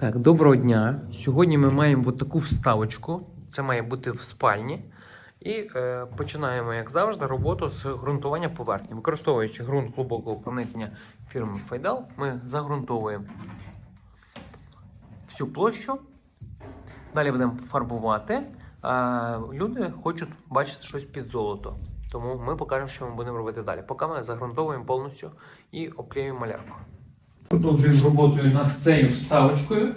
Так, доброго дня. Сьогодні ми маємо от таку вставочку. Це має бути в спальні. І е, починаємо, як завжди, роботу з ґрунтування поверхні. Використовуючи ґрунт глибокого проникнення фірми Файдал, ми загрунтовуємо всю площу. Далі будемо фарбувати. А люди хочуть бачити щось під золото. Тому ми покажемо, що ми будемо робити далі. Поки ми загрунтовуємо повністю і обклеюємо малярку. Продовжуємо роботою над цією вставочкою.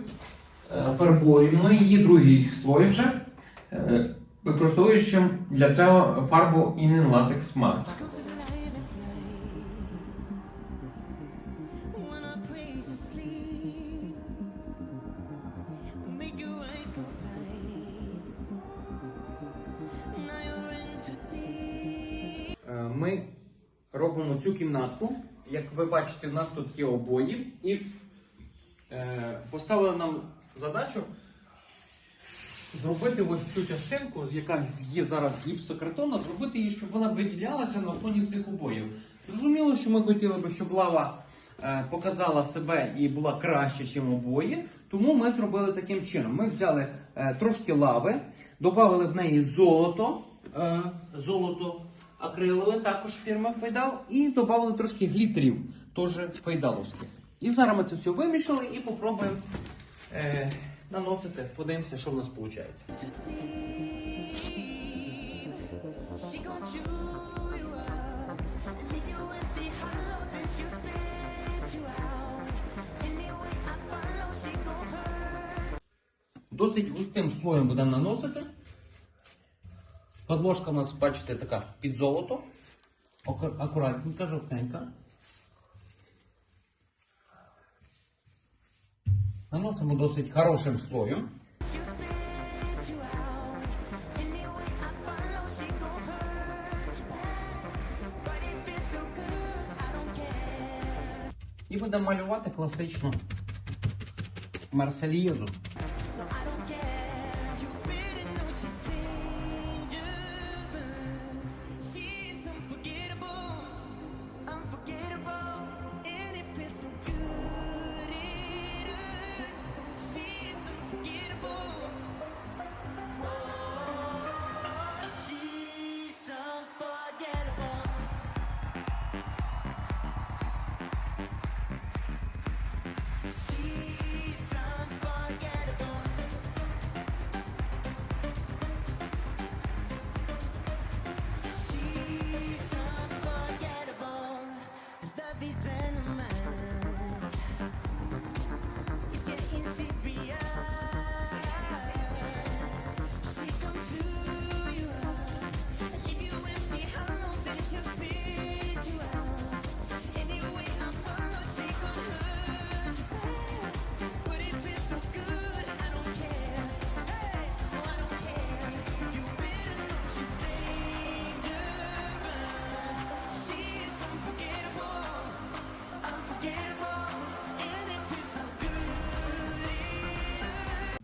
Е, Фарбуємо її другий слой вже, е, використовуючи для цього фарбу Inen Latex Matte. Е, Ми робимо цю кімнатку. Як ви бачите, в нас тут є обої і е, поставили нам задачу зробити ось цю частинку, яка є зараз гіпсокартонна, зробити її, щоб вона виділялася на фоні цих обоїв. Зрозуміло, що ми хотіли би, щоб лава е, показала себе і була краще, ніж обої. Тому ми зробили таким чином. Ми взяли е, трошки лави, додали в неї золото, е, золото акрилове, також фірма Файдал, і додали трошки глітерів, теж файдаловських. І зараз ми це все вимішали і попробуємо е, наносити. Подивимося, що в нас виходить. Досить густим слоєм будемо наносити. Подложка у нас, бачите, така під золото. Акуратненька, жовтенька. Наносимо досить хорошим слоєм. She'll spit you out. Anyway, See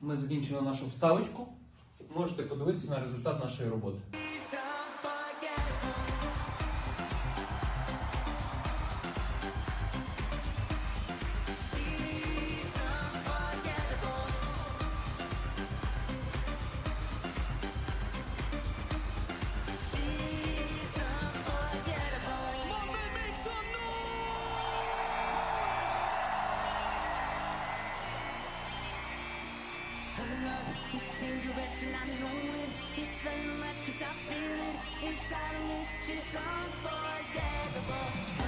Ми закінчили нашу вставочку. Можете подивитися на результат нашої роботи. Is dangerous and I know it. It's venomous cause I feel it inside of me. She's unforgettable.